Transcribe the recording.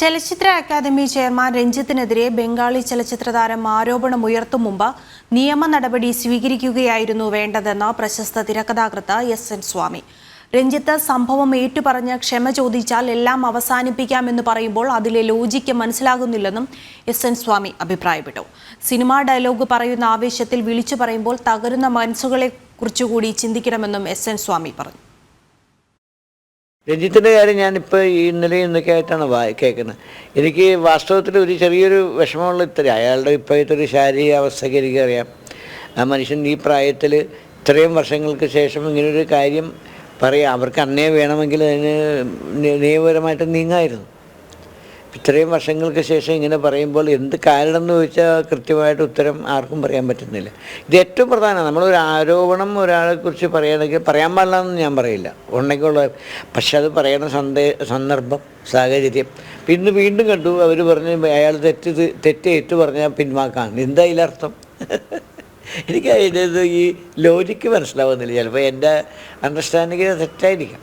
ചലച്ചിത്ര academy chairman രഞ്ജിത്തിനെതിരെ Bengali ചലച്ചിത്ര താരം ആരോപണം ഉയർത്തും മുമ്പ് നിയമ നടപടി സ്വീകരിക്കുകയായിരുന്നു വേണ്ടതെന്ന് പ്രശസ്ത തിരക്കഥാകൃത്ത് എസ് എൻ സ്വാമി. രഞ്ജിത്ത് സംഭവം ഏറ്റുപറഞ്ഞ് ക്ഷമ ചോദിച്ചാൽ എല്ലാം അവസാനിപ്പിക്കാമെന്ന് പറയുമ്പോൾ അതിലെ ലോജിക്ക് മനസ്സിലാകുന്നില്ലെന്നും എസ് എൻ സ്വാമി അഭിപ്രായപ്പെട്ടു. സിനിമാ ഡയലോഗ് പറയുന്ന ആവേശത്തിൽ വിളിച്ചു പറയുമ്പോൾ തകരുന്ന മനസ്സുകളെ കുറിച്ചുകൂടി ചിന്തിക്കണമെന്നും എസ് എൻ സ്വാമി പറഞ്ഞു. രഞ്ജിത്തിന്റെ കാര്യം ഞാനിപ്പോൾ ഈ ഇന്നലെ ഇന്നൊക്കെ ആയിട്ടാണ് വാ കേൾക്കുന്നത്. എനിക്ക് വാസ്തവത്തിൽ ഒരു ചെറിയൊരു വിഷമമുള്ള ഇത്രയും അയാളുടെ ഇപ്പോഴത്തെ ഒരു ശാരീരിക അവസ്ഥയ്ക്ക് എനിക്കറിയാം ആ മനുഷ്യൻ ഈ പ്രായത്തിൽ ഇത്രയും വർഷങ്ങൾക്ക് ശേഷം ഇങ്ങനൊരു കാര്യം പറയാം. അവർക്ക് അന്നേ വേണമെങ്കിൽ അതിന് നിയമപരമായിട്ട് നീങ്ങായിരുന്നു. ഇത്രയും വർഷങ്ങൾക്ക് ശേഷം ഇങ്ങനെ പറയുമ്പോൾ എന്ത് കാരണം എന്ന് ചോദിച്ചാൽ കൃത്യമായിട്ട് ഉത്തരം ആർക്കും പറയാൻ പറ്റുന്നില്ല. ഇത് ഏറ്റവും പ്രധാനം നമ്മളൊരു ആരോപണം ഒരാളെക്കുറിച്ച് പറയുകയാണെങ്കിൽ പറയാൻ പാടില്ല എന്ന് ഞാൻ പറയില്ല. ഉണ്ടെങ്കിൽ ഉള്ള പക്ഷെ അത് പറയണ സന്ദേ സന്ദർഭം സാഹചര്യം. പിന്നെ വീണ്ടും കണ്ടു അവർ പറഞ്ഞ് അയാൾ തെറ്റ് തെറ്റ് ഏറ്റു പറഞ്ഞാൽ പിന്മാക്കാണ് എന്താ ഇതിലർത്ഥം എനിക്ക് അതിന്റെ ഈ ലോജിക്ക് മനസ്സിലാവുന്നില്ല. ചിലപ്പോൾ എന്റെ അണ്ടർസ്റ്റാൻഡിങ്ങിനെ തെറ്റായിരിക്കാം.